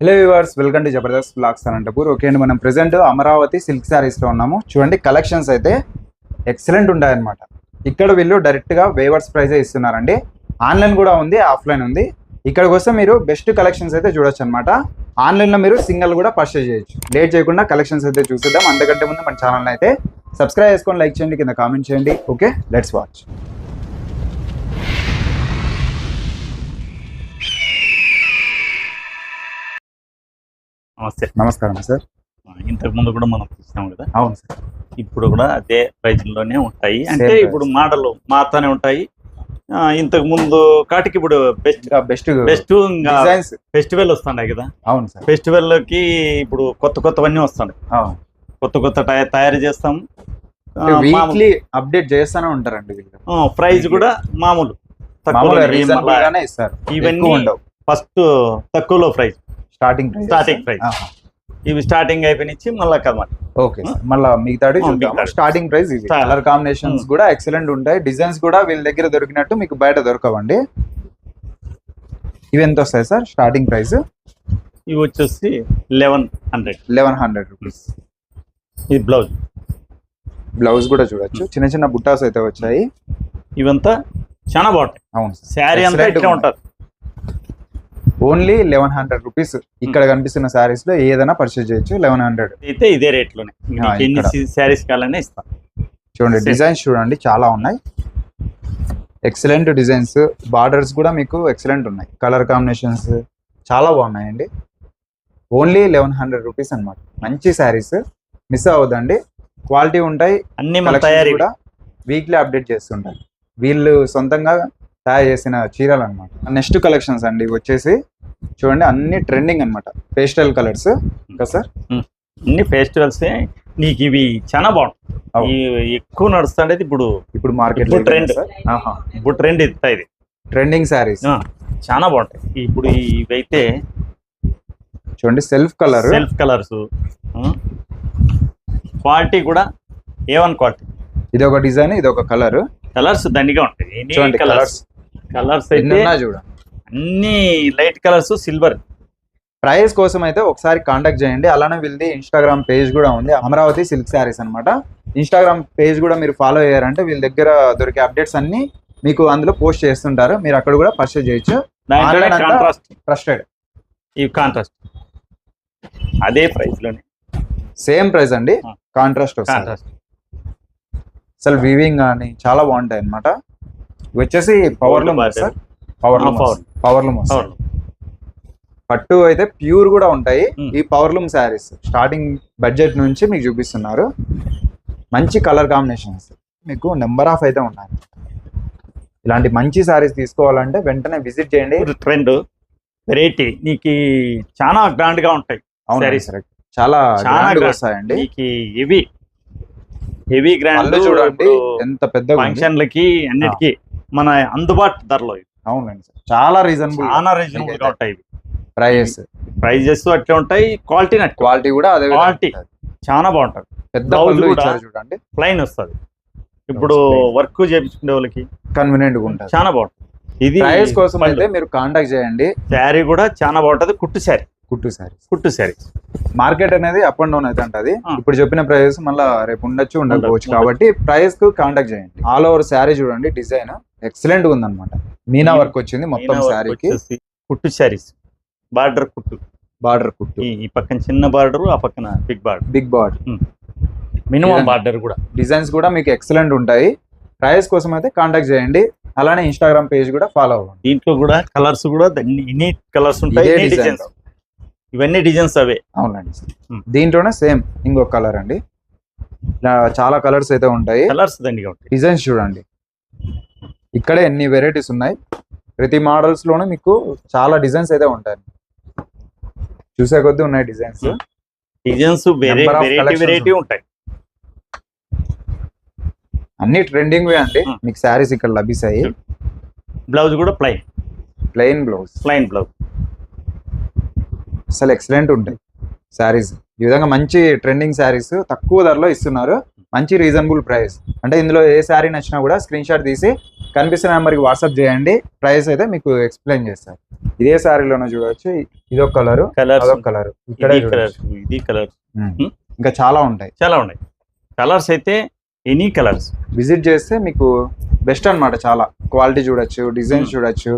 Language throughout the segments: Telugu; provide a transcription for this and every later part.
Hello viewers welcome to Jabardasth blogs Anantapur okay అండి మనం ప్రెసెంట్ అమరావతి సిల్క్ శారీస్లో ఉన్నాము. చూడండి కలెక్షన్స్ అయితే ఎక్సలెంట్ ఉంటాయన్నమాట ఇక్కడ వీళ్ళు డైరెక్ట్గా వేవర్స్ ప్రైజే ఇస్తున్నారండి. ఆన్లైన్ కూడా ఉంది ఆఫ్లైన్ ఉంది. ఇక్కడికి వస్తే మీరు బెస్ట్ కలెక్షన్స్ అయితే చూడొచ్చు అనమాట ఆన్లైన్లో మీరు సింగిల్ కూడా పర్చేజ్ చేయొచ్చు. లేట్ చేయకుండా కలెక్షన్స్ అయితే చూసేద్దాం. అంతకంటే ముందు మన ఛానల్ అయితే సబ్స్క్రైబ్ చేసుకొని లైక్ చేయండి కింద కామెంట్ చేయండి. ఓకే లెట్స్ వాచ్ నమస్తే. నమస్కారం సార్. ఇంతకు ముందు కూడా మనం చూసాం కదా? అవును సార్. ఇప్పుడు కూడా అదే ప్రైజ్లోనే ఉంటాయి అంటే. ఇప్పుడు మోడల్ మారుతానే ఉంటాయి. ఆ, ఇంతకు ముందు కాటికి ఇప్పుడు బెస్ట్ బెస్ట్ బెస్ట్ ఫెస్టివల్ వస్తున్నాయి కదా? అవును సార్. ఫెస్టివల్కి ఇప్పుడు కొత్త కొత్తవన్నీ వస్తున్నాయి. కొత్త కొత్త టై- తయారు చేస్తాం. వీక్లీ అప్డేట్ చేస్తూనే ఉంటారండి ప్రైజ్ కూడా మామూలు. తక్కువ ఇవన్నీ ఫస్ట్ తక్కువలో price starting price. Starting price. ఇవి స్టార్టింగ్ అయిపోయినిచ్చి మళ్ళీ కదా ఓకే మళ్ళీ మిగతాది. స్టార్టింగ్ ప్రైస్ ఇది. Colour combinations. కూడా ఎక్సలెంట్ ఉంటాయి. డిజైన్స్ కూడా వీళ్ళ దగ్గర దొరికినట్టు మీకు బయట దొరకవండి. ఇవి ఎంత వస్తాయి సార్? స్టార్టింగ్ ప్రైస్ ఇవి వచ్చేసి eleven hundred eleven hundred rupees ఇది బ్లౌజ్ బ్లౌజ్ కూడా చూడొచ్చు. చిన్న చిన్న బుట్టాస్ అయితే వచ్చాయి. ఇవంతా చాలా బాగుంటాయి. అవును సార్. శారీ అంతా ఇట్లా గా ఉంటుంది ఓన్లీ లెవెన్ హండ్రెడ్ రూపీస్ ఇక్కడ కనిపిస్తున్న సారీస్లో ఏదైనా పర్చేజ్ చేయొచ్చు లెవెన్ హండ్రెడ్. అయితే ఇదే రేట్లోనే. మీకు ఎన్ని కావాలనే ఇస్తాం. చూడండి. డిజైన్స్ చూడండి చాలా ఉన్నాయి. ఎక్సలెంట్ డిజైన్స్ బార్డర్స్ కూడా మీకు ఎక్సలెంట్ ఉన్నాయి. కలర్ కాంబినేషన్స్ చాలా బాగున్నాయండి. ఓన్లీ లెవెన్ హండ్రెడ్ రూపీస్ అనమాట మంచి శారీస్ మిస్ అవ్వదండి క్వాలిటీ ఉంటాయి. అన్ని తయారీ కూడా వీక్లీ అప్డేట్ చేస్తుంటారు. వీళ్ళు సొంతంగా తయారు చేసిన చీరలు అనమాట నెక్స్ట్ కలెక్షన్స్ అండి వచ్చేసి చూడండి అన్ని ట్రెండింగ్ అన్నమాట. పేస్టల్ కలర్స్ ఇంకా సార్ అన్ని ఫెస్టివల్స్ నీకు ఇవి చాలా బాగుంటాయి. ఎక్కువ నడుస్తుండేది ఇప్పుడు ఇప్పుడు మార్కెట్ trend. ఇప్పుడు ట్రెండ్ ఇస్తా ఇది. ట్రెండింగ్ శారీస్ చాలా బాగుంటాయి. ఇప్పుడు ఇవైతే చూడండి self colour self colours quality కూడా ఏ వన్ క్వాలిటీ ఇది ఒక డిజైన్ ఇది ఒక కలర్ కలర్స్ దండిగా ఉంటాయి. చూడండి కలర్స్ కలర్స్ అయితే చూడండి. అన్ని లైట్ కలర్స్ సిల్వర్. ప్రైస్ కోసం అయితే ఒకసారి కాంటాక్ట్ చేయండి. అలానే వీళ్ళది ఇన్స్టాగ్రామ్ పేజ్ కూడా ఉంది. అమరావతి సిల్క్ శారీస్ అన్నమాట. ఇన్స్టాగ్రామ్ పేజ్ కూడా మీరు ఫాలో అయ్యారంటే వీళ్ళ దగ్గర దొరికే అప్డేట్స్ అన్ని మీకు అందులో పోస్ట్ చేస్తుంటారు. మీరు అక్కడ కూడా పర్చేజ్ చేయొచ్చు. ట్రస్టెడ్ ఇవి కాంట్రాస్ట్ అదే ప్రైస్లోనే. సేమ్ ప్రైస్ అండి. కాంట్రాస్ట్ కాంట్రాస్ట్ అసలు వీవింగ్ కానీ చాలా బాగుంటాయి అనమాట వచ్చేసి power loom Gold sir. Power loom power. Power loom పట్టు అయితే ప్యూర్ కూడా ఉంటాయి. Hmm. ఈ power loom saris starting budget నుంచి మీకు చూపిస్తున్నారు. మంచి కలర్ కాంబినేషన్స్ మీకు నెంబర్ ఆఫ్ అయితే ఉన్నాయి. ఇలాంటి మంచి శారీస్ తీసుకోవాలంటే వెంటనే విజిట్ చేయండి. ట్రెండ్ వెరైటీ నీకు చాలా గ్రాండ్గా ఉంటాయి. చాలా. వస్తాయండి. నీకు హెవీ హెవీ గ్రాండ్ చూడండి ఎంత పెద్దగా ఉంది. ఫంక్షన్లకి అన్నిటికీ మన అందుబాటు ధరలో ఇవి. అవునండి సార్. చాలా రీజనబుల్ చాలా రీజనబుల్గా ఉంటాయి ప్రైజెస్. ప్రైజెస్ అట్లే ఉంటాయి క్వాలిటీ నట్టు క్వాలిటీ కూడా అదే. ఉంటుంది. చాలా బాగుంటది. పెద్ద చూడండి. ప్లైన్ వస్తుంది. ఇప్పుడు. వర్క్ చేయించుకునే వాళ్ళకి కన్వీనియంట్గా ఉంటుంది. చాలా బాగుంటుంది. ఇది ప్రైస్ కోసం. అయితే మీరు కాంటాక్ట్ చేయండి. శారీ కూడా చాలా బాగుంటది. కుట్టు శారీ. కుట్టు శారీస్ కుట్టు శారీ. మార్కెట్ అనేది అప్ అండ్ డౌన్ అయితే ఉంటది. ఇప్పుడు చెప్పిన ప్రైస్ మళ్ళీ రేపు ఉండొచ్చు ఉండకపోవచ్చు. కాబట్టి ప్రైస్కు కాంటాక్ట్ చేయండి. ఆల్ ఓవర్ శారీ చూడండి డిజైన్. ఎక్సలెంట్గా ఉందన్నమాట. మీనా వర్క్ వచ్చింది మొత్తం శారీకి. కుట్టు శారీస్. బార్డర్ కుట్టు. బార్డర్ కుట్టు. ఈ పక్కన చిన్న బార్డర్ ఆ పక్కన big border. Big border. Minimum. Border కూడా. డిజైన్స్ కూడా మీకు ఎక్సలెంట్ ఉంటాయి. ప్రైస్ కోసం అయితే కాంటాక్ట్ చేయండి. అలానే ఇన్స్టాగ్రామ్ పేజ్ కూడా ఫాలో అవ్వండి. దీంట్లో కూడా కలర్స్ కూడా ఇన్ని కలర్స్ ఉంటాయి డిజైన్స్ ఇవన్నీ డిజైన్స్ అవే. అవునండి. దీంట్లోనే సేమ్ ఇంకొక కలర్ అండి. చాలా కలర్స్ అయితే ఉంటాయి. కలర్స్ డిజైన్స్ చూడండి. ఇక్కడే ఎన్ని వెరైటీస్ ఉన్నాయి? ప్రతి మోడల్స్లోనే మీకు చాలా డిజైన్స్ అయితే ఉంటాయి. చూసే కొద్దీ ఉన్నాయి డిజైన్స్ Hmm. డిజైన్స్ వెరైటీ ఉంటాయి. అన్ని ట్రెండింగ్ అండి. Hmm. మీకు శారీస్ ఇక్కడ లభిస్తాయి. బ్లౌజ్ కూడా plain plain blouse plain blouse అసలు ఎక్సలెంట్ ఉంటాయి. శారీస్ ఈ విధంగా మంచి ట్రెండింగ్ శారీస్ తక్కువ ధరలో ఇస్తున్నారు. మంచి రీజనబుల్ ప్రైస్ అంటే ఇందులో ఏ శారీ నచ్చినా కూడా స్క్రీన్ షాట్ తీసి కనిపిస్తున్న నెంబర్కి వాట్సాప్ చేయండి. ప్రైస్ అయితే మీకు ఎక్స్ప్లెయిన్ చేస్తారు. ఇదే శారీలోనే చూడవచ్చు ఇదొక కలర్ అదొక కలర్ ఇక్కడ ఇది కలర్ కలర్ ఇంకా చాలా ఉంటాయి. చాలా ఉన్నాయి. కలర్స్ అయితే ఎనీ కలర్స్ విజిట్ చేస్తే మీకు బెస్ట్ అన్నమాట చాలా. క్వాలిటీ చూడొచ్చు Hmm. చూడొచ్చు.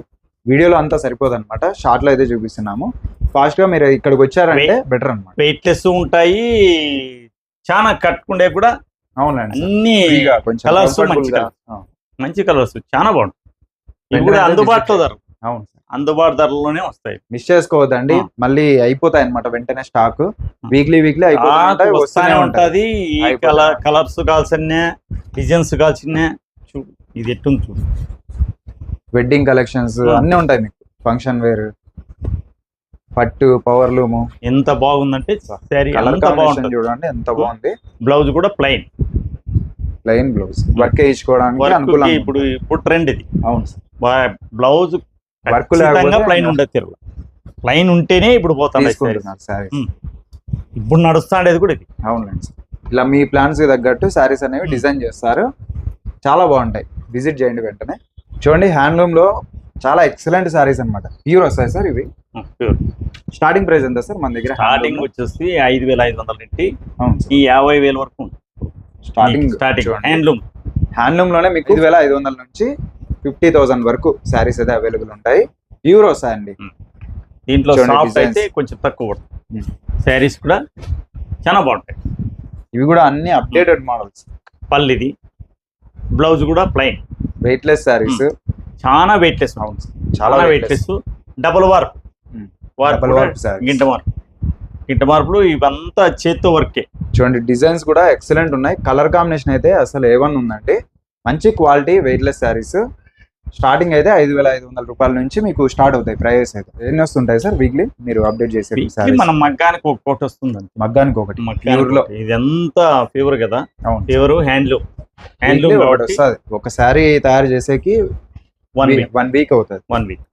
వీడియోలో అంతా సరిపోదు అనమాట షార్ట్లో అయితే చూపిస్తున్నాము. ఫాస్ట్గా మీరు ఇక్కడికి వచ్చారంటే బెటర్ అన్నమాట. వెయిట్లెస్ ఉంటాయి. చాలా కట్టుకుండే కూడా అవునండి. అన్ని comfortable మంచి కలర్స్ చాలా బాగుంటాయి. కూడా అందుబాటులో ధర అవును అందుబాటు ధరలోనే వస్తాయి. మిస్ చేసుకోవద్దండి. మళ్ళీ అయిపోతాయి అనమాట వెంటనే స్టాక్. వీక్లీ వీక్లీ వస్తూనే ఉంటాయి. ఉంటది. ఈ అయిపోతాయి. కలర్ కలర్స్ కావాల్సిన డిజైన్స్ కావాల్సిన చూడు ఇది ఎట్టుంది చూడు. Wedding collections. అన్ని ఉంటాయి మీకు. ఫంక్షన్ వేర్ పట్టు పవర్ లూము ఎంత బాగుందంటే శారీ కలర్ ఎంత కాంబినేషన్ బాగుంటుంది. చూడండి ఎంత బాగుంది. బ్లౌజ్ కూడా ప్లెయిన్ ప్లెయిన్ బ్లౌజ్ వర్క్ వేయించుకోవడానికి అనుకూలంగా ఇప్పుడు ఇప్పుడు ట్రెండ్ ఇది. అవును సార్. బ్లౌజ్ వర్క్ లేకపోతే ప్లెయిన్ ఉండదు తిరగ ప్లెయిన్ ఉంటేనే ఇప్పుడు పోతాం తీసుకుంటున్నారు శారీస్ ఉమ్. ఇప్పుడు నడుస్తాండేది కూడా ఇది. అవునండి సార్. ఇలా మీ ప్లాన్స్ తగ్గట్టు శారీస్ అనేవి Hmm. డిజైన్ చేస్తారు. చాలా బాగుంటాయి. విజిట్ చేయండి వెంటనే. చూడండి హ్యాండ్లూమ్లో చాలా ఎక్సలెంట్ శారీస్ అన్నమాట. ప్యూర్ వస్తాయి సార్ ఇవి. స్టార్టింగ్ ప్రైస్ ఎంత సార్ మన దగ్గర? స్టార్టింగ్ వచ్చేసి ఐదు వేల ఐదు వందల నుండి అవును సార్. ఈ యాభై వేల వరకు స్టార్టింగ్ స్టార్టింగ్ హ్యాండ్లూమ్ హ్యాండ్లూమ్లోనే మీకు ఐదు వేల ఐదు వందల నుంచి ఫిఫ్టీ థౌసండ్ వరకు శారీస్ అయితే అవైలబుల్ ఉంటాయి. ప్యూర్ వస్తాయండి దీంట్లో సాఫ్ట్. అయితే కొంచెం తక్కువ. శారీస్ కూడా చాలా బాగుంటాయి. ఇవి కూడా అన్ని అప్డేటెడ్ మోడల్స్ పల్లిది బ్లౌజ్ కూడా ప్లెయిన్ వెయిట్లెస్ శారీస్. చాలా వెయిట్లెస్ సార్ చాలా weightless double warp Hmm. Warp గింట మార్పు గింట మార్పులు ఇవంతా చేత్తో వర్కే చూడండి డిజైన్స్ కూడా ఎక్సలెంట్ ఉన్నాయి. కలర్ కాంబినేషన్ అయితే అసలు ఏవన్ ఉందండి. మంచి క్వాలిటీ వెయిట్లెస్ శారీస్ స్టార్టింగ్ అయితే ఐదు వేల ఐదు వందల రూపాయల నుంచి మీకు స్టార్ట్ అవుతాయి ప్రైజెస్ అయితే. ఎన్ని వస్తుంటాయి సార్ వీక్లీ? మీరు అప్డేట్ చేసే? మన మగ్గానికి ఒక కోట వస్తుంది మగ్గానికి ఒకటి. మగ్గానికి ప్యూర్లో ఒకటి. ఇదంతా ఫీవర్ కదా? ఫీవర్ హ్యాండ్లూమ్ హ్యాండ్లూమ్ ఒకటి వస్తుంది. ఒక శారీ తయారు చేసేకి వన్ వీక్ వన్ వీక్ అవుతుంది. వన్ వీక్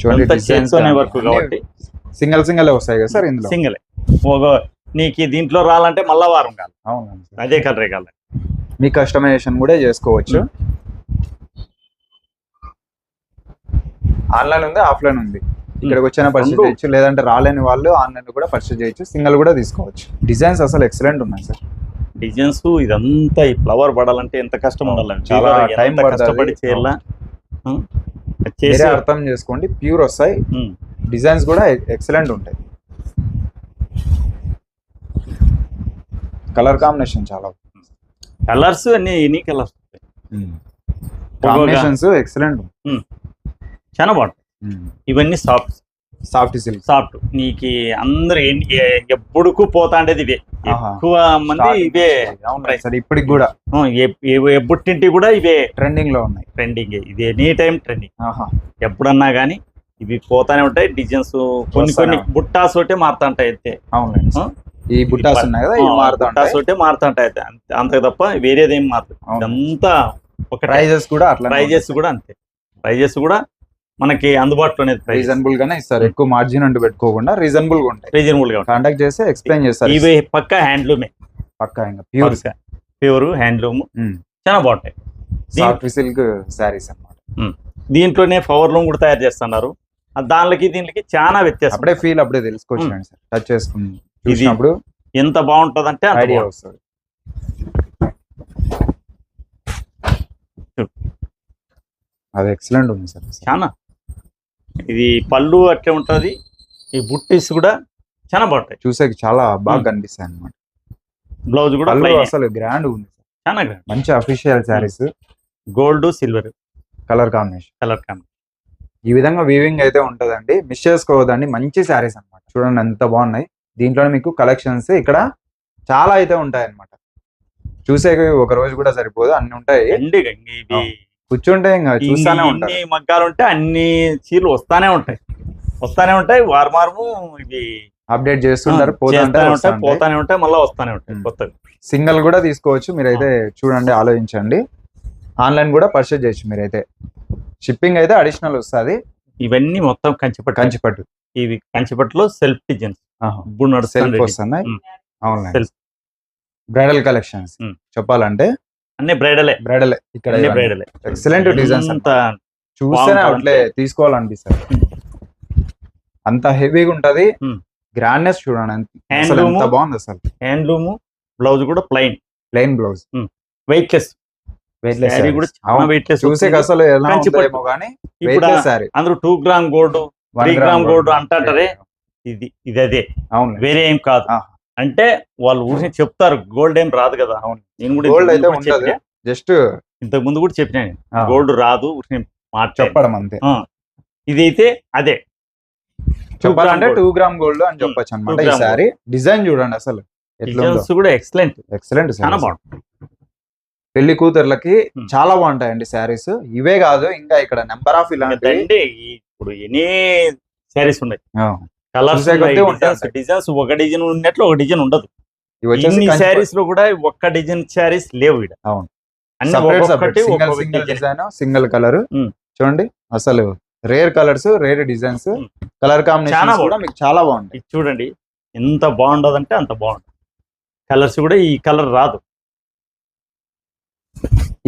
చూడండి వర్క్ కాబట్టి. సింగిల్ సింగిల్ వస్తాయి కదా సార్ ఇందులో? సింగిల్. నీకు దీంట్లో రాలంటే మళ్ళా వారం కాదు. అవునండి. అదే కలరే కాదు. మీ కస్టమైజేషన్ కూడా చేసుకోవచ్చు. ఆన్లైన్ ఉంది ఆఫ్లైన్ ఉంది. ఇక్కడికి వచ్చిన పర్చేజ్ రెండు. చేయొచ్చు లేదంటే రాలేని వాళ్ళు ఆన్లైన్ కూడా పర్చేజ్ చేయొచ్చు సింగిల్ కూడా తీసుకోవచ్చు. డిజైన్స్ అసలు ఎక్సలెంట్ ఉన్నాయి సార్. డిజైన్స్ ఇదంతా ఈ ఫ్లవర్ పడాలంటే ఎంత కష్టం ఉండాలండి చాలా పడుతుంది. కష్టపడి చేయాలా? చేసి అర్థం చేసుకోండి ప్యూర్ వస్తాయి. డిజైన్స్ కూడా ఎక్సలెంట్ ఉంటాయి. కలర్ కాంబినేషన్ చాలా కలర్స్ అన్ని ఎనీ కలర్స్ కాంబినేషన్స్ ఎక్సలెంట్. చాలా బాగుంటాయి. ఇవన్నీ సాఫ్ట్. Soft silk. సాఫ్ట్. నీకు అందరు ఎప్పుడుకు పోతాండేది ఇవే. ఆహా. ఎక్కువ మంది ఇవే. సార్ ఇప్పటికి కూడా. ఎప్పుడింటి కూడా ఇవే. ట్రెండింగ్లో ఉన్నాయి. ట్రెండింగ్ ఇది ఎనీ టైం ట్రెండింగ్ ఆహా. ఎప్పుడన్నా కానీ ఇవి పోతానే ఉంటాయి డిజైన్స్ కొన్ని కొన్ని. బుట్టాస్ ఒకటే మారుతుంటాయి అయితే. అవునండి? ఈ బుట్టాస్ ఉన్నాయి కదా బుట్టాస్ ఒకటే మారుతుంటాయి అయితే. అంతే- అంతే తప్ప వేరేదేం అవును. ఇదంతా ఒక ప్రైజెస్ కూడా అట్లా ప్రైజెస్ కూడా అంతే. ప్రైజెస్ కూడా మనకి అందుబాటులోనే రీజనబుల్ గానే ఇస్తారు. ఎక్కువ మార్జిన్ అంటూ పెట్టుకోకుండా రీజనబుల్గా ఉంటాయి. రీజనబుల్గా కాంటాక్ట్ చేస్తే ఎక్స్ప్లెయిన్ చేస్తారు. ఇవి పక్క హ్యాండ్లూమే పక్కా ఇంకా. Pure pure handloom. చాలా బాగుంటాయి. సాఫ్ట్ సిల్క్ శారీస్ అన్నమాట. దీంట్లోనే పవర్ లూమ్ కూడా తయారు చేస్తున్నారు. దానికి దీనికి చాలా వ్యత్యాసం. అప్పుడే ఫీల్ అప్పుడే తెలుసుకోవచ్చు. సార్. టచ్ చేసుకుని చూసినప్పుడు ఎంత బాగుంటది అంటే ఐడియా వస్తుంది. అది ఎక్సలెంట్ ఉంది సార్. చాలా ఇది పళ్ళు అట్లే ఉంటది. ఈ బుట్టీస్ కూడా చాలా బాగుంటాయి. చూసేకి చాలా బాగా. కనిపిస్తాయి అన్నమాట బ్లౌజ్ కూడా. అసలు గ్రాండ్ ఉంది సార్. చాలా గ్రాండ్ మంచి official saris gold silver colour combination colour combination ఈ విధంగా వీవింగ్ అయితే ఉంటదండి. మిస్ చేసుకోవద్దండి. మంచి శారీస్ అన్నమాట. చూడండి ఎంత బాగున్నాయి. దీంట్లోనే మీకు కలెక్షన్స్ ఇక్కడ చాలా అయితే ఉంటాయి అన్నమాట చూసే ఒక రోజు కూడా సరిపోదు. అన్ని ఉంటాయి. కూర్చుంటే ఇంకా చూస్తానే ఉంటారు. మగ్గాలు ఉంటే అన్ని చీరలు వస్తానే ఉంటాయి. వస్తానే ఉంటాయి. వారం వారము ఇవి అప్డేట్ చేస్తుంటారు. ఉంటాయి. పోతానే ఉంటాయి. మళ్ళీ వస్తానే ఉంటాయి. సింగిల్ కూడా తీసుకోవచ్చు. మీరైతే చూడండి ఆలోచించండి. ఆన్లైన్ కూడా పర్చేజ్ చేయొచ్చు మీరైతే. షిప్పింగ్ అయితే అడిషనల్ వస్తుంది. ఇవన్నీ మొత్తం కంచిపట్టు. కంచిపట్టు. ఇవి కంచిపట్టులో సెల్ఫ్ డిజైన్స్ ఇప్పుడు సెల్ఫ్ వస్తున్నాయి. Self bridal collections. చెప్పాలంటే అన్ని బ్రైడలే బ్రైడల్ ఇక్కడ బ్రైడలే ఎక్సలెంట్ డిజైన్స్ అంత చూస్తేనే. అట్లే తీసుకోవాలనిపిస్తుంది. అంత హెవీగా ఉంటది. గ్రాండ్నెస్ చూడండి. loom. బాగుంది అసలు. హ్యాండ్లూమ్ బ్లౌజ్ కూడా plain plain blouse weightless sari కూడా చాలా చూసే అసలు ఇప్పుడు వెయిట్లెస్ శారీ అందరూ two gram gold three gram gold అంటారే ఇది ఇది అదే. అవును. వేరే ఏం కాదు. అంటే వాళ్ళు ఊరిని చెప్తారు గోల్డ్ ఏం రాదు కదా. అవును. నేను కూడా గోల్డ్ అయితే. జస్ట్ ఇంతకు ముందు కూడా చెప్పినా గోల్డ్ రాదు ఊరిని మాట చెప్పడం అంతే. ఇదైతే అదే. చెప్పాలంటే. టూ గ్రామ్ గోల్డ్ అని చెప్పొచ్చు అనమాట two ఈ gram శారీ డిజైన్ చూడండి అసలు కూడా ఎక్సలెంట్ ఎక్సలెంట్ చాలా బాగుంటుంది. పెళ్ళి కూతుర్లకి. చాలా బాగుంటాయండి శారీస్. ఇవే కాదు ఇంకా ఇక్కడ నెంబర్ ఆఫ్ ఇలాంటి ఇప్పుడు ఎన్ని శారీస్ ఉన్నాయి. కలర్స్. డిజైన్స్ ఒక డిజైన్ ఉన్నట్లు ఒక డిజైన్ ఉండదు. ఇన్ని శారీస్లో కూడా ఒక్క డిజైన్ శారీస్ లేవు ఇక్కడ అవును. డిజైన్. Single colour. చూడండి అసలు rare colours rare designs. Colour combination కూడా. మీకు చాలా బాగుంటాయి. చూడండి ఎంత బాగుండదంటే అంత బాగుంటుంది కలర్స్ కూడా ఈ కలర్ రాదు.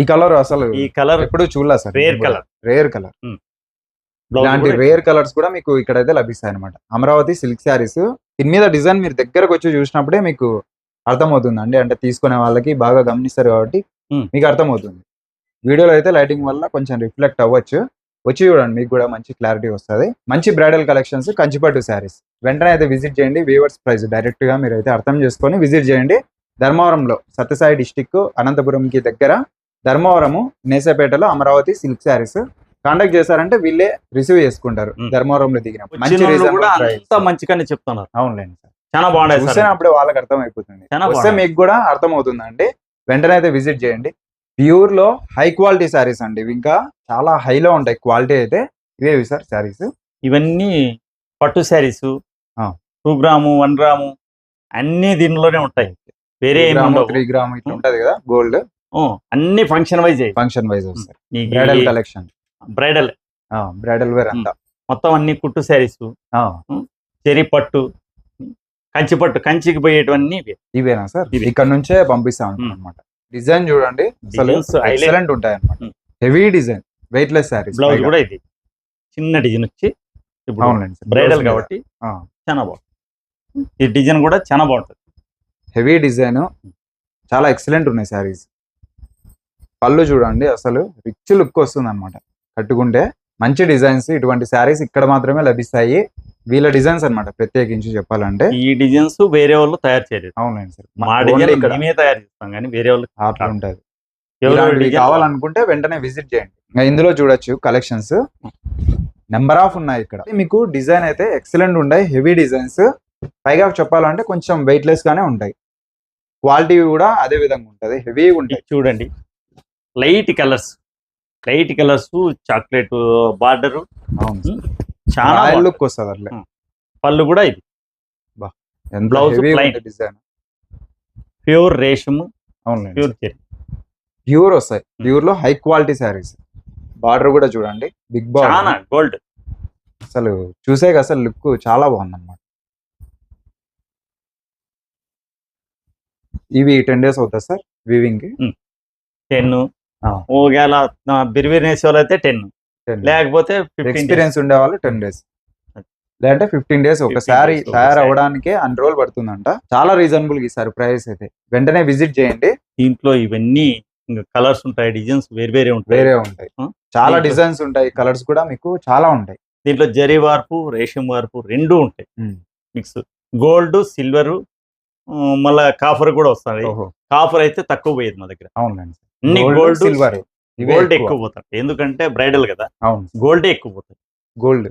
ఈ కలర్ అసలు ఈ కలర్ ఎప్పుడు చూడలే sir. Rare colour. Rare colour. ఇలాంటి రేర్ కలర్స్ కూడా మీకు ఇక్కడైతే లభిస్తాయి అనమాట అమరావతి సిల్క్ శారీస్. దీని మీద డిజైన్ మీరు దగ్గరకు వచ్చి చూసినప్పుడే మీకు అర్థమవుతుంది అండి అంటే తీసుకునే వాళ్ళకి బాగా గమనిస్తారు కాబట్టి. మీకు అర్థమవుతుంది. వీడియోలో అయితే లైటింగ్ వల్ల కొంచెం రిఫ్లెక్ట్ అవ్వచ్చు. వచ్చి చూడండి మీకు కూడా మంచి క్లారిటీ వస్తుంది. మంచి బ్రైడల్ కలెక్షన్స్ కంచిపట్టు శారీస్. వెంటనే అయితే విజిట్ చేయండి. వీవర్స్ ప్రైస్ డైరెక్ట్గా మీరు అయితే అర్థం చేసుకొని విజిట్ చేయండి. ధర్మవరంలో సత్యసాయి డిస్టిక్ అనంతపురంకి దగ్గర ధర్మవరము నేసపేటలో అమరావతి సిల్క్ శారీస్ కాంటాక్ట్ చేశారంటే వీళ్ళే రిసీవ్ చేసుకుంటారు. ధర్మవరంలో. అంత మంచిగానే చెప్తున్నారు. అవునులేండి సార్. చాలా బాగున్నాయి చూస్తే అప్పుడే వాళ్ళకి అర్థం అయిపోతుంది వస్తే. మీకు కూడా అర్థం అవుతుందండి వెంటనే అయితే విజిట్ చేయండి. ప్యూర్లో హై క్వాలిటీ శారీస్ అండి. ఇవి ఇంకా చాలా హైలో ఉంటాయి. క్వాలిటీ అయితే ఇవేవి సార్ శారీస్ ఇవన్నీ పట్టు saris. Two gram one gram అన్ని దీనిలోనే ఉంటాయి. వేరే త్రీ గ్రామ్ ఇట్లా ఉంటది కదా గోల్డ్? అన్ని ఫంక్షన్ వైజ్ ఫంక్షన్ వైజ్ వస్తాయి. Bridal collection. Bridal. Bridal wear అంతా. మొత్తం అన్ని కుట్టు శారీస్. చెరి పట్టు కంచి పట్టు కంచికి పోయేటివన్నీ ఇవే. ఇవేనా సార్. ఇక్కడ నుంచే పంపిస్తాం. అనమాట డిజైన్ చూడండి. ఎక్సలెంట్ ఉంటాయి అనమాట. Heavy design. Weightless saris blouse కూడా ఇది. చిన్న డిజైన్ వచ్చి ఇప్పుడు. బ్రైడల్. కాబట్టి. చాలా బాగుంది ఈ డిజైన్ కూడా చాలా బాగుంటుంది. హెవీ డిజైన్ చాలా ఎక్సలెంట్ ఉన్నాయి శారీస్. పళ్ళు చూడండి అసలు రిచ్ లుక్ వస్తుంది అనమాట కట్టుకుంటే మంచి డిజైన్స్ ఇటువంటి శారీస్ ఇక్కడ మాత్రమే లభిస్తాయి. వీళ్ళ డిజైన్స్ అన్నమాట ప్రత్యేకించి చెప్పాలంటే. ఈ డిజైన్స్ వేరే వాళ్ళు తయారు చేయలేదు. అవునండి సార్. మా డిజైన్ మేమే తయారు చేస్తాం కానీ వేరే వాళ్ళు అట్లా ఉంటుంది. కావాలనుకుంటే వెంటనే విజిట్ చేయండి. ఇంకా ఇందులో చూడొచ్చు కలెక్షన్స్. నెంబర్ ఆఫ్ ఉన్నాయి ఇక్కడ. మీకు డిజైన్ అయితే ఎక్సలెంట్ ఉన్నాయి హెవీ డిజైన్స్. పైగా చెప్పాలంటే కొంచెం వెయిట్ లెస్ గానే ఉంటాయి. క్వాలిటీ కూడా అదే విధంగా ఉంటది. హెవీగా ఉంటాయి. చూడండి. Light colours light colours chocolate border అవును చాలా. లుక్ వస్తుంది అట్లే పళ్ళు కూడా ఇది. ఉంటుంది డిజైన్ ప్యూర్ రేషము. ప్యూర్ ప్యూర్ వస్తాయి. ప్యూర్లో హై క్వాలిటీ శారీస్ బార్డర్ కూడా చూడండి. బిగ్ బార్డర్ గోల్డ్ అసలు చూసే అసలు లుక్ చాలా బాగుంది అన్నమాట ఇవి టెన్ డేస్ అవుతుంది సార్ వీవింగ్కి. టెన్. ఒకవేళ బిర్బిర్ వేసే వాళ్ళు అయితే టెన్ లేకపోతే ఎక్స్పీరియన్స్ ఉండే వాళ్ళు టెన్ డేస్ లేదంటే ఫిఫ్టీన్ డేస్ ఒక 15 శారీ తయారు. అవ్వడానికి అన్ని రోజులు పడుతుందంట. చాలా రీజనబుల్గా ఇస్తారు ప్రైస్ అయితే. వెంటనే విజిట్ చేయండి. దీంట్లో ఇవన్నీ కలర్స్ ఉంటాయి డిజైన్స్ వేరు వేరే ఉంటాయి. వేరే ఉంటాయి? చాలా డిజైన్స్ ఉంటాయి కలర్స్ కూడా మీకు చాలా ఉంటాయి. దీంట్లో జరీ వార్పు రేషం వార్పు రెండు ఉంటాయి. మిక్స్ గోల్డ్ సిల్వర్ మళ్ళా కాఫర్ కూడా వస్తుంది. కాఫర్ అయితే తక్కువ పోయేది మా దగ్గర. అవునండి అన్ని గోల్డ్ సిల్వర్ గోల్డ్ ఎక్కువ. పోతాయి. ఎందుకంటే బ్రైడల్ కదా. అవును. గోల్డే ఎక్కువ పోతాయి. గోల్డ్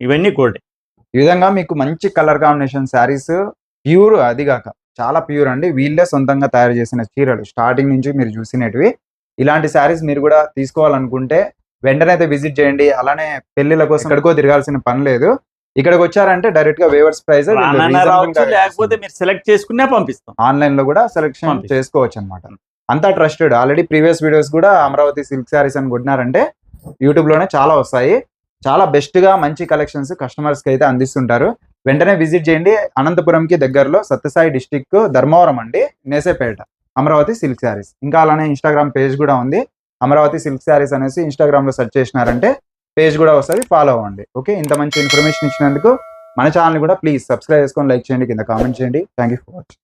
ఇవన్నీ గోల్డ్ ఈ విధంగా మీకు మంచి కలర్ కాంబినేషన్ శారీస్ ప్యూర్ అది కాక చాలా ప్యూర్ అండి. వీళ్ళే సొంతంగా తయారు చేసిన చీరలు. స్టార్టింగ్ నుంచి మీరు చూసినటివి. ఇలాంటి శారీస్ మీరు కూడా తీసుకోవాలనుకుంటే వెంటనే అయితే విజిట్ చేయండి. అలానే పెళ్ళిళ్ళ కోసం ఎక్కడికో తిరగాల్సిన పని లేదు. ఇక్కడికి వచ్చారంటే డైరెక్ట్గా వేవర్స్ ప్రైస్ రావచ్చు లేకపోతే మీరు సెలెక్ట్ చేసుకునే పంపిస్తాం. ఆన్లైన్లో కూడా సెలెక్షన్. చేసుకోవచ్చు అనమాట అంతా ట్రస్టెడ్ ఆల్రెడీ ప్రీవియస్ వీడియోస్ కూడా అమరావతి సిల్క్ శారీస్ అని కొట్టినారంటే యూట్యూబ్లోనే చాలా వస్తాయి. చాలా బెస్ట్గా మంచి కలెక్షన్స్ కస్టమర్స్కి అయితే అందిస్తుంటారు. వెంటనే విజిట్ చేయండి. అనంతపురంకి దగ్గరలో సత్యసాయి డిస్టిక్ ధర్మవరం అండి. నేసేపేట అమరావతి సిల్క్ శారీస్ ఇంకా అలానే ఇన్స్టాగ్రామ్ పేజ్ కూడా ఉంది. అమరావతి సిల్క్ శారీస్ అనేసి ఇన్స్టాగ్రామ్లో సెర్చ్ చేసినారంటే పేజ్ కూడా వస్తుంది ఫాలో అవ్వండి. ఓకే ఇంత మంచి ఇన్ఫర్మేషన్ ఇచ్చినందుకు మన ఛానల్ కూడా ప్లీజ్ సబ్స్క్రైబ్ చేసుకొని లైక్ చేయండి కింద కామెంట్ చేయండి. Thank you for watching